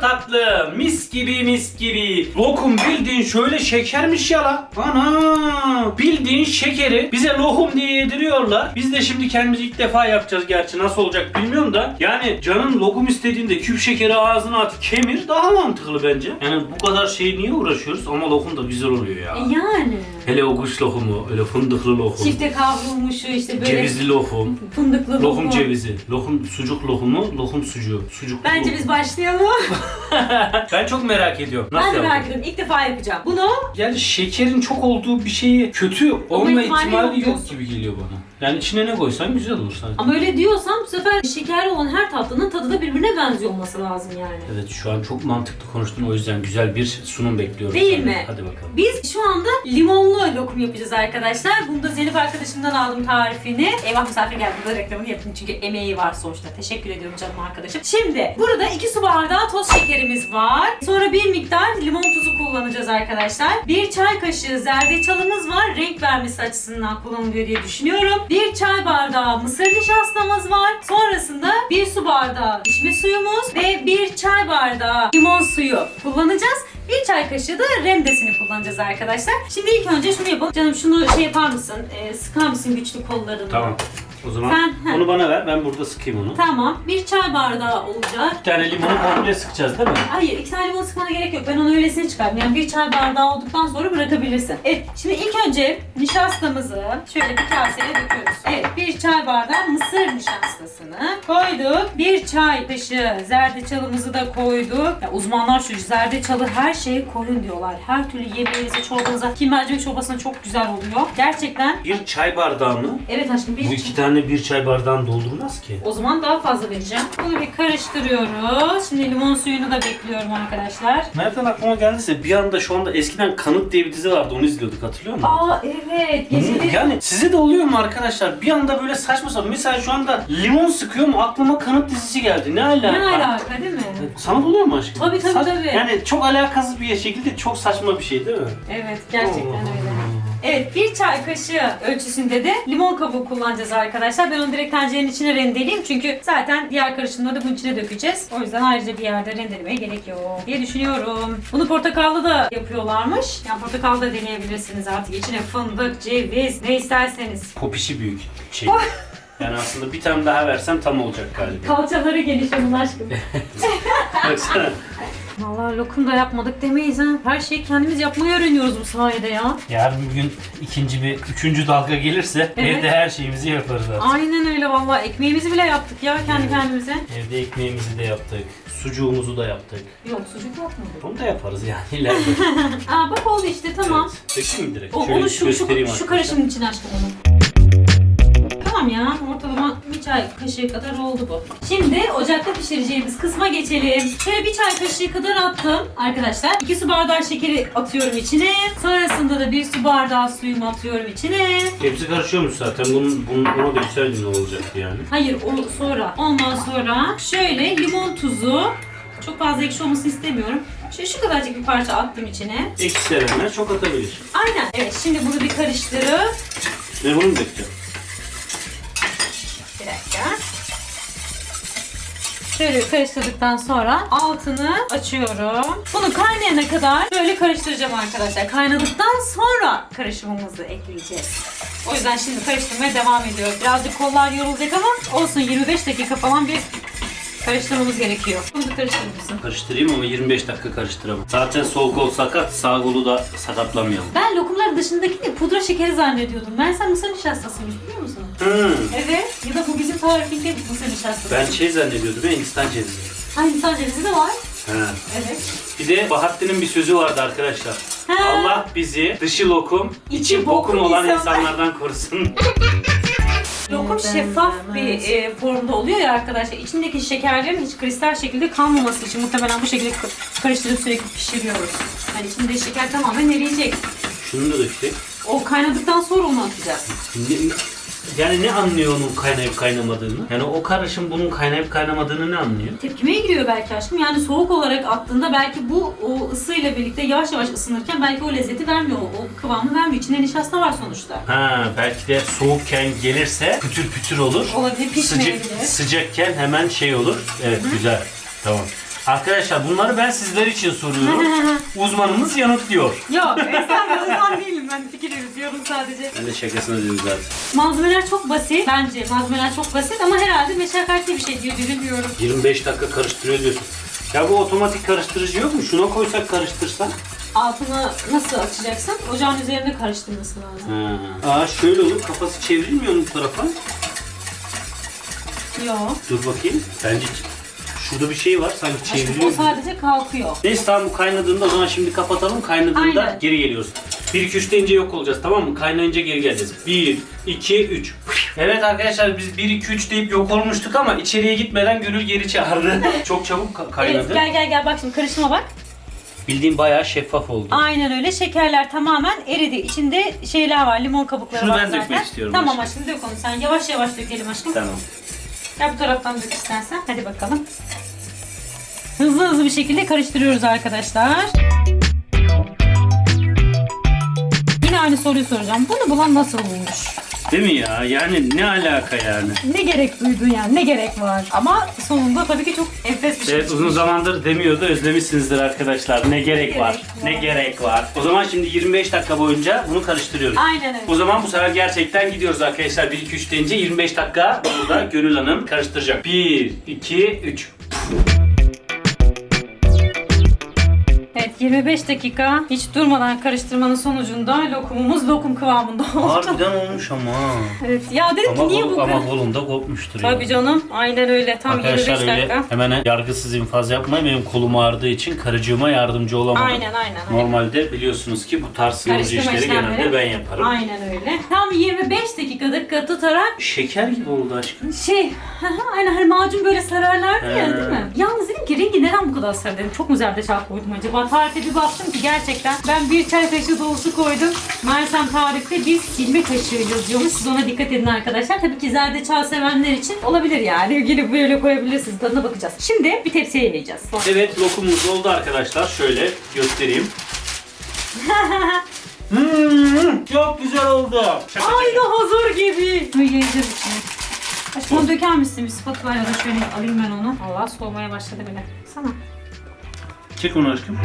tatlı? Mis gibi mis gibi. Lokum bildiğin şöyle şekermiş ya la. Ana! Bildiğin şekeri bize lokum diye yediriyorlar. Biz de şimdi kendimiz ilk defa yapacağız gerçi. Nasıl olacak bilmiyorum da. Yani canın lokum istediğinde küp şekeri ağzına at kemir daha mantıklı bence. Yani bu kadar şey niye uğraşıyoruz? Ama lokum da güzel oluyor ya. E yani. Hele o kuş lokumu, öyle fındıklı lokum. Çifte kavrulmuşu işte böyle Cevizli lokum. fındıklı lokum. Lokum cevizi. Lokum sucuk lokumu, lokum sucuğu. Sucuk Bence biz başlayalım. Ben çok merak ediyorum. Nasıl ben de merak yapacağım? ediyorum. İlk defa yapacağım. Bunu Yani şekerin çok olduğu bir şeyi kötü olma ihtimali ihtimali, yok yok, gibi geliyor bana. Yani içine ne koysan güzel olur sanki. ama öyle diyorsam bu sefer şekerli olan her tatlının tadı da birbirine benziyor olması lazım yani. Evet şu an çok mantıklı konuştun o yüzden güzel bir sunum bekliyorum. Değil senden. mi? Hadi bakalım. Biz şu anda limonlu lokum yapacağız arkadaşlar. Bunu da Zeynep arkadaşımdan aldım tarifini. Eyvah misafir geldi. Burada reklamını yapın çünkü emeği var sonuçta. Teşekkür ediyorum canım arkadaşım. Şimdi burada 2 su bardağı toz şekerimiz var. Sonra bir miktar limon tuzu kullanacağız arkadaşlar. Bir çay kaşığı zerdeçalımız var. Renk vermesi açısından kullanılıyor diye düşünüyorum. Bir çay bardağı mısır nişastamız var. Sonrasında bir su bardağı içme suyumuz ve bir çay bardağı limon suyu kullanacağız. Bir çay kaşığı da rendesini kullanacağız arkadaşlar. Şimdi ilk önce şunu yapalım. Canım şunu şey yapar mısın? Ee, sıkar mısın güçlü kollarını? Tamam. O zaman Sen- onu bana ver ben burada sıkayım onu. Tamam. Bir çay bardağı olacak. Bir tane limonu komple sıkacağız değil mi? Hayır, iki tane limon sıkmana gerek yok. Ben onu öylesine çıkardım. Yani bir çay bardağı olduktan sonra bırakabilirsin. Evet, şimdi ilk önce nişastamızı şöyle bir kaseye döküyoruz. Evet, bir çay bardağı mısır nişastasını koyduk. Bir çay kaşığı zerdeçalımızı da koyduk. Ya uzmanlar şu zerdeçalı her şeye koyun diyorlar. Her türlü yemeğinize, çorbanıza, ki mercimek çorbasına çok güzel oluyor. Gerçekten. Bir çay bardağı mı? Evet aşkım bir Bu iki tane bir çay bardağını doldurmaz ki. O zaman daha fazla vereceğim. Bunu bir karıştırıyoruz. Şimdi limon suyunu da bekliyorum arkadaşlar. Nereden aklıma geldiyse bir anda şu anda eskiden Kanıt diye bir dizi vardı onu izliyorduk hatırlıyor musun? Aa evet. Geceleri Yani size de oluyor mu arkadaşlar? Bir anda böyle saçma sapan. Mesela şu anda limon sıkıyorum aklıma kanıt dizisi geldi. Ne alaka? Ne alaka değil mi? Sana da oluyor mu aşkım? Tabii, tabii, tabii. Yani çok alakasız bir şekilde çok saçma bir şey değil mi? Evet gerçekten Allah öyle. Evet bir çay kaşığı ölçüsünde de limon kabuğu kullanacağız arkadaşlar. Ben onu direkt tencerenin içine rendeleyeyim çünkü zaten diğer karışımları da bunun içine dökeceğiz. O yüzden ayrıca bir yerde rendelemeye gerek yok diye düşünüyorum. Bunu portakallı da yapıyorlarmış. Yani portakallı da deneyebilirsiniz artık. İçine fındık, ceviz ne isterseniz. Popişi büyük şey. yani aslında bir tane daha versem tam olacak galiba. Kalçaları geniş onun aşkım. Baksana. Vallahi lokum da yapmadık demeyiz ha. Her şeyi kendimiz yapmayı öğreniyoruz bu sayede ya. Yarın bir gün ikinci bir, üçüncü dalga gelirse Evet. evde her şeyimizi yaparız artık. Aynen öyle vallahi. Ekmeğimizi bile yaptık ya kendi Evet. kendimize. Evde ekmeğimizi de yaptık. Sucuğumuzu da yaptık. Yok sucuk yapmadık. Onu da yaparız yani ileride. Aa bak oldu işte tamam. Evet. Dökeyim mi direkt? O, Şöyle onu şu, şu, göstereyim şu arkadaşlar. karışımın içine aşkım onu. Tamam ya ortalama bir çay kaşığı kadar oldu bu. Şimdi ocakta pişireceğimiz kısma geçelim. Şöyle bir çay kaşığı kadar attım arkadaşlar. 2 su bardağı şekeri atıyorum içine. Sonrasında da bir su bardağı suyumu atıyorum içine. Hepsi karışıyormuş zaten. Bunun, bunun ona güzel ne olacaktı yani. Hayır o sonra. Ondan sonra şöyle limon tuzu. Çok fazla ekşi olmasını istemiyorum. Şöyle şu kadarcık bir parça attım içine. Ekşi sevenler çok atabilir. Aynen. Evet şimdi bunu bir karıştırıp Ve bunu? Bir dakika. Şöyle karıştırdıktan sonra altını açıyorum. Bunu kaynayana kadar böyle karıştıracağım arkadaşlar. Kaynadıktan sonra karışımımızı ekleyeceğiz. O yüzden şimdi karıştırmaya devam ediyoruz. Birazcık kollar yorulacak ama olsun 25 dakika falan bir karıştırmamız gerekiyor. Bunu da karıştırır mısın? Karıştırayım ama 25 dakika karıştıramam. Zaten sol kol sakat, sağ kolu da sakatlamayalım. Ben lokumların dışındaki pudra şekeri zannediyordum. Ben sen mısır nişastasıymış biliyor musun? Hmm. Evet. Ya da bu bizim tarifinde mısır nişastası. Ben şey zannediyordum ya Hindistan cevizi. Aynı sadece cevizi de var. Ha. Evet. Bir de Bahattin'in bir sözü vardı arkadaşlar. Ha. Allah bizi dışı lokum, içi İçi bokum bokum olan insanlar. insanlardan korusun. Lokum şeffaf bir e, formda oluyor ya arkadaşlar. İçindeki şekerlerin hiç kristal şekilde kalmaması için muhtemelen bu şekilde ka- karıştırıp sürekli pişiriyoruz. Yani içinde şeker tamamen eriyecek. Şunu da döktük. O kaynadıktan sonra onu atacağız. Ne- yani ne anlıyor onun kaynayıp kaynamadığını? Yani o karışım bunun kaynayıp kaynamadığını ne anlıyor? Tepkimeye giriyor belki aşkım. Yani soğuk olarak attığında belki bu o ısıyla birlikte yavaş yavaş ısınırken belki o lezzeti vermiyor. O kıvamı vermiyor. İçinde nişasta var sonuçta. Ha belki de soğukken gelirse pütür pütür olur. Olabilir, pişmeyebilir. Sıcak, sıcakken hemen şey olur. Evet güzel. Tamam. Arkadaşlar bunları ben sizler için soruyorum. Uzmanımız yanıtlıyor. Yok estağfurullah uzman değilim ben fikir yürütüyorum sadece. Ben de şakasına dedim zaten. Malzemeler çok basit. Bence malzemeler çok basit ama herhalde meşakkatli bir şey diye düşünüyorum. 25 dakika karıştırıyor diyorsun. Ya bu otomatik karıştırıcı yok mu? Şuna koysak karıştırsak. Altını nasıl açacaksın? Ocağın üzerinde karıştırması lazım. Ha. Aa şöyle olur kafası çevrilmiyor mu bu tarafa? Yok. Dur bakayım. Bence şurada bir şey var sanki Aşkım, çevriliyor. o gibi. sadece kalkıyor. Neyse tamam bu kaynadığında o zaman şimdi kapatalım. Kaynadığında Aynen. geri geliyoruz. 1 2 3 deyince yok olacağız tamam mı? Kaynayınca geri geleceğiz. 1 2 3. Evet arkadaşlar biz 1 2 3 deyip yok olmuştuk ama içeriye gitmeden Gönül geri çağırdı. Çok çabuk ka- kaynadı. Evet gel gel gel bak şimdi karışıma bak. Bildiğin bayağı şeffaf oldu. Aynen öyle. Şekerler tamamen eridi. İçinde şeyler var. Limon kabukları Şunu var ben zaten. dökmek istiyorum Tamam aşkım. aşkım dök onu sen. Yavaş yavaş dökelim aşkım. Tamam. Gel bu taraftan dök istersen. Hadi bakalım. Hızlı hızlı bir şekilde karıştırıyoruz arkadaşlar. Yine aynı soruyu soracağım. Bunu bulan nasıl bulmuş? Değil mi ya? Yani ne alaka yani? Ne gerek duydun yani? Ne gerek var? Ama sonunda tabii ki çok enfes bir şey. Evet uzun zamandır demiyordu. Özlemişsinizdir arkadaşlar. Ne gerek var? gerek var? Ne gerek var? O zaman şimdi 25 dakika boyunca bunu karıştırıyoruz. Aynen öyle. O zaman bu sefer gerçekten gidiyoruz arkadaşlar. 1 2 3 deyince 25 dakika burada Gönül Hanım karıştıracak. 1 2 3. 25 dakika hiç durmadan karıştırmanın sonucunda lokumumuz lokum kıvamında oldu. Harbiden olmuş ama. Evet ya dedim Ama, ki niye bu ama kadar? kolumda kopmuştur Tabii yani. canım aynen öyle tam Arkadaşlar 25 öyle dakika. hemen yargısız infaz yapmayın. Benim kolum ağrıdığı için karıcığıma yardımcı olamadım. Aynen aynen. aynen. Normalde biliyorsunuz ki bu tarz Karıştırma işleri genelde ben yaparım. Aynen öyle. Tam 25 dakika dakika tutarak Şeker gibi oldu aşkım. şey aynen hani macun böyle sararlardı ya He. değil mi? Yalnız dedim ki rengi kadar dedim. Çok mu zerdeçal koydum acaba? Tarife bir baktım ki gerçekten ben bir çay kaşığı dolusu koydum. Mersem tarifte bir silme kaşığı yazıyormuş. Siz ona dikkat edin arkadaşlar. Tabii ki zerdeçal sevenler için olabilir yani. Gelip böyle koyabilirsiniz. Tadına bakacağız. Şimdi bir tepsiye. Sonra- Evet lokumumuz oldu arkadaşlar. Şöyle göstereyim. Hmm, çok güzel oldu. Şaka Aynı hazır gibi. Yiyeceğiz içine. Aşkım onu döker misin? Bir spatula ya da şöyle alayım ben onu. Allah soğumaya başladı bile. Sana. Çek onu aşkım.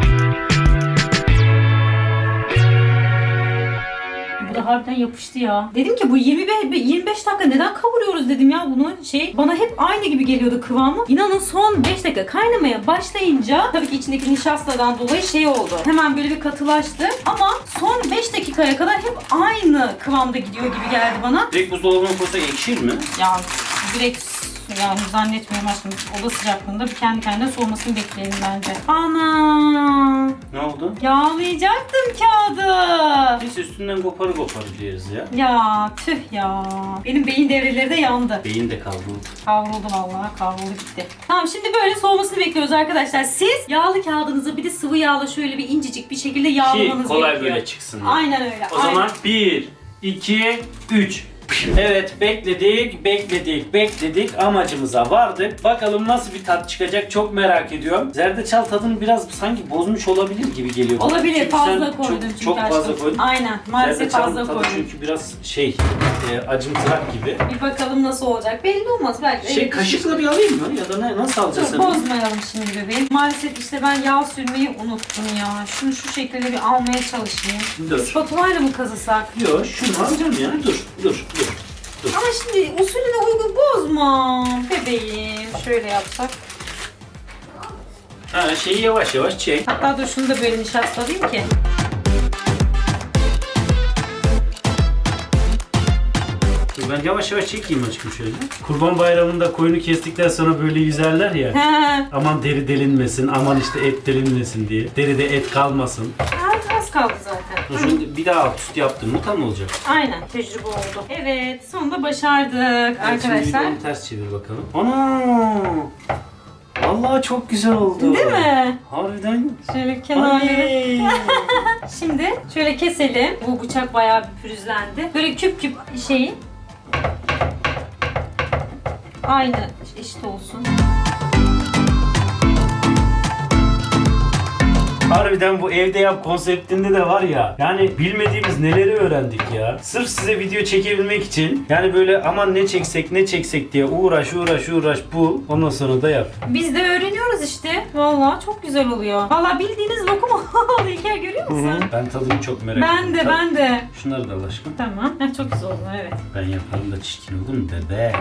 Bu da harbiden yapıştı ya. Dedim ki bu 25, 25 dakika neden kavuruyoruz dedim ya bunu. Şey bana hep aynı gibi geliyordu kıvamı. İnanın son 5 dakika kaynamaya başlayınca tabii ki içindeki nişastadan dolayı şey oldu. Hemen böyle bir katılaştı. Ama son 5 dakikaya kadar hep aynı kıvamda gidiyor gibi geldi bana. Direkt buzdolabına koysak ekşir mi? Ya direkt yani zannetmiyorum aşkım. Oda sıcaklığında bir kendi kendine soğumasını bekleyelim bence. Ana! Ne oldu? Yağlayacaktım kağıdı. Neyse üstünden koparı koparacağız ya. Ya tüh ya. Benim beyin devreleri de yandı. Beyin de kaldı. Kavruldu vallahi kavruldu gitti. Tamam şimdi böyle soğumasını bekliyoruz arkadaşlar. Siz yağlı kağıdınızı bir de sıvı yağla şöyle bir incecik bir şekilde Ki yağlamanız kolay gerekiyor. böyle çıksın. diye. Aynen öyle. O aynen. zaman 1, 2, 3. Evet bekledik, bekledik, bekledik. Amacımıza vardık. Bakalım nasıl bir tat çıkacak çok merak ediyorum. Zerdeçal tadını biraz sanki bozmuş olabilir gibi geliyor. bana. Olabilir Çünkü fazla sen koydum çok, çünkü Çok fazla aşkım. koydun. Aynen maalesef Zerdeçalın fazla tadı koydum. çünkü biraz şey, e, acımtırak gibi. Bir bakalım nasıl olacak. Belli olmaz belki. Şey Evet, kaşıkla bir alayım mı? Ya da ne, nasıl alacağız Dur sen? bozmayalım şimdi bebeğim. Maalesef işte ben yağ sürmeyi unuttum ya. Şunu şu şekilde bir almaya çalışayım. Dur. Spatulayla mı kazısak? Yok şunu alacağım ya. Dur, dur, dur. Şimdi usulüne uygun bozma. Bebeğim. Şöyle yapsak. Ha şeyi yavaş yavaş çek. Hatta dur şunu da böyle nişastalayayım ki. Ben yavaş yavaş çekeyim aşkım şöyle. Kurban bayramında koyunu kestikten sonra böyle yüzerler ya. He. Aman deri delinmesin, aman işte et delinmesin diye. Deride et kalmasın. Az, az kaldı zaten. Dur şimdi bir daha alt üst yaptım mı tam olacak. Aynen tecrübe oldu. Evet sonunda başardık Evet, Şimdi arkadaşlar. bir de onu ters çevir bakalım. Ana! Vallahi çok güzel oldu. Değil mi? Harbiden. Şöyle kenarları. Şimdi şöyle keselim. Bu bıçak bayağı bir pürüzlendi. Böyle küp küp şeyi. Aynı eşit olsun. Harbiden bu evde yap konseptinde de var ya. Yani bilmediğimiz neleri öğrendik ya. Sırf size video çekebilmek için. Yani böyle aman ne çeksek ne çeksek diye uğraş uğraş uğraş bul. Ondan sonra da yap. Biz de öğreniyoruz işte. Vallahi çok güzel oluyor. Vallahi bildiğiniz lokum oldu İlker görüyor musun? Ben tadını çok merak Ben de ettim. ben de. Şunları da al aşkım. Tamam. Heh, çok güzel oldu evet. Ben yaparım da çirkin olur mu bebe?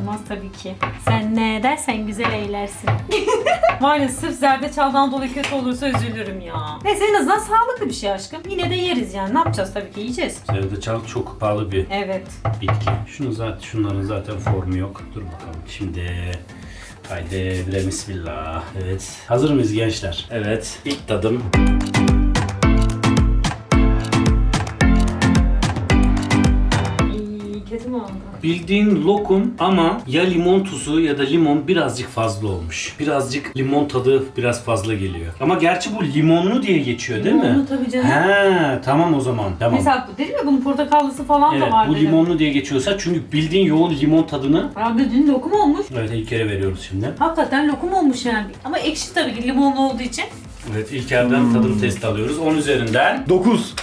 Olmaz tabii ki. Sen ne dersen güzel eylersin. Var ya sırf zerdeçaldan dolayı kötü olursa üzülürüm ya. Neyse en azından sağlıklı bir şey aşkım. Yine de yeriz yani. Ne yapacağız tabii ki yiyeceğiz. Zerdeçal çok pahalı bir Evet. bitki. Şunu zaten şunların zaten formu yok. Dur bakalım. Şimdi haydi bismillah. Evet. Hazır mıyız gençler? Evet. İlk tadım. Oldu? Bildiğin lokum ama ya limon tuzu ya da limon birazcık fazla olmuş. Birazcık limon tadı biraz fazla geliyor. Ama gerçi bu limonlu diye geçiyor değil mi? Limonlu tabii canım. He, tamam o zaman. Tamam. Mesela dedim ya bunun portakallısı falan Evet da var bu dedim. limonlu diye geçiyorsa çünkü bildiğin yoğun limon tadını Abi dediğin lokum olmuş. Evet ilk kere veriyoruz şimdi. Hakikaten lokum olmuş yani. Ama ekşi tabii ki limonlu olduğu için. Evet ilk yerden tadım testi alıyoruz. 10 üzerinden. 9.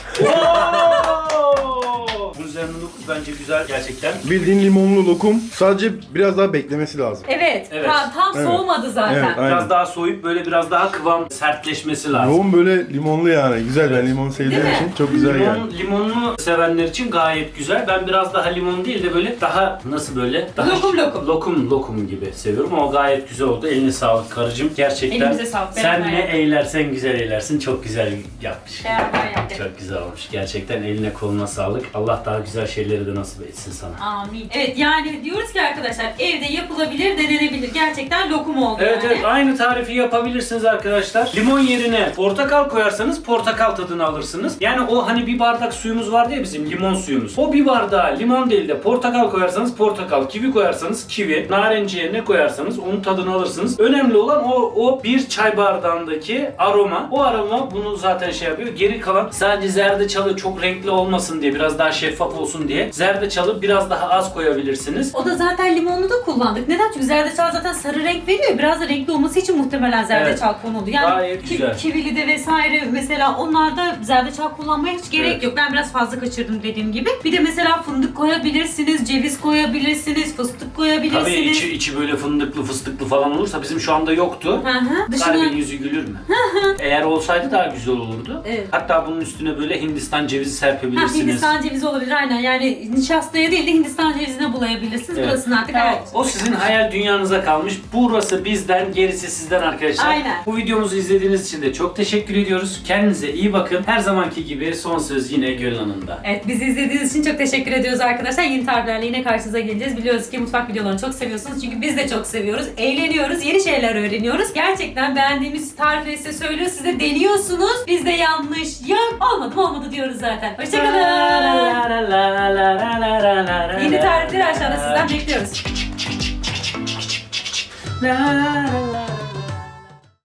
Üzerinden 9 bence güzel gerçekten. Bildiğin limonlu lokum. Sadece biraz daha beklemesi lazım. Evet. Evet. Tam, tam Evet. soğumadı zaten. Evet, aynen. Biraz daha soyup böyle biraz daha kıvam sertleşmesi lazım. Yoğun böyle limonlu yani. Güzel ben limon sevdiğim Değil mi? için çok güzel Limon, geldi. limonlu sevenler için gayet güzel. Ben biraz daha limon değil de böyle daha nasıl böyle? Daha Lokum, lokum. Lokum lokum gibi seviyorum ama o gayet güzel oldu. Eline sağlık karıcığım. Gerçekten Elimize sağlık, sen beraber ne yaptık. eylersen güzel eylersin. Çok güzel yapmış. Beraber yaptık. Çok güzel olmuş. Gerçekten eline koluna sağlık. Allah daha güzel şeyleri de nasip etsin sana. Amin. Evet yani diyoruz ki arkadaşlar evde yapılabilir, denenebilir. Gerçekten lokum oldu Evet yani. evet aynı tarifi yapabilirsiniz arkadaşlar. Limon yerine portakal koyarsanız portakal tadını alırsınız. Yani o hani bir bardak suyumuz vardı ya bizim limon suyumuz. O bir bardağa limon değil de portakal koyarsanız portakal, kivi koyarsanız kivi, narenciye ne koyarsanız onun tadını alırsınız. Önemli olan o o bir çay bardağındaki aroma. O aroma bunu zaten şey yapıyor. Geri kalan sadece zerdeçalı çok renkli olmasın diye biraz daha şeffaf olsun diye zerdeçalı biraz daha az koyabilirsiniz. O da zaten limonlu da kullandık. Neden? Çünkü zerdeçal zaten sarı renk veriyor. Biraz da renkli olması için muhtemelen zerdeçal konuldu. Yani Gayet güzel. kivili de vesaire mesela onlarda zerdeçal kullanmaya hiç gerek Evet. yok. Ben biraz fazla kaçırdım dediğim gibi. Bir de mesela fındık koyabilirsiniz, ceviz koyabilirsiniz, fıstık Tabii koyabilirsiniz. içi, içi böyle fındıklı fıstıklı falan olursa bizim şu anda yoktu. Hı hı. Dışına Kalbin yüzü gülür mü? Eğer olsaydı daha güzel olurdu. Evet. Hatta bunun üstüne böyle Hindistan cevizi Ha, serpebilirsiniz. Hindistan cevizi olabilir aynen. Yani nişastaya değil de Hindistan cevizine bulayabilirsiniz. Evet. Burasını artık O, hayal o sizin hayal dünyanıza kalmış. Burası bizden, gerisi sizden arkadaşlar. Aynen. Bu videomuzu izlediğiniz için de çok teşekkür ediyoruz. Kendinize iyi bakın. Her zamanki gibi son söz yine Gönül Hanım'da. Evet bizi izlediğiniz için çok teşekkür ediyoruz arkadaşlar. Yeni tariflerle yine karşınıza geleceğiz. Biliyoruz ki mutfak videolarını çok seviyorsunuz. Çünkü biz de çok seviyoruz. Eğleniyoruz. Yeni şeyler öğreniyoruz. Gerçekten beğendiğimiz tarifleri size söylüyoruz. Siz de deniyorsunuz. Biz de yanlış, yok olmadı olmadı diyoruz zaten. Hoşçakalın. Yeni tarifleri aşağıda sizden bekliyoruz. La la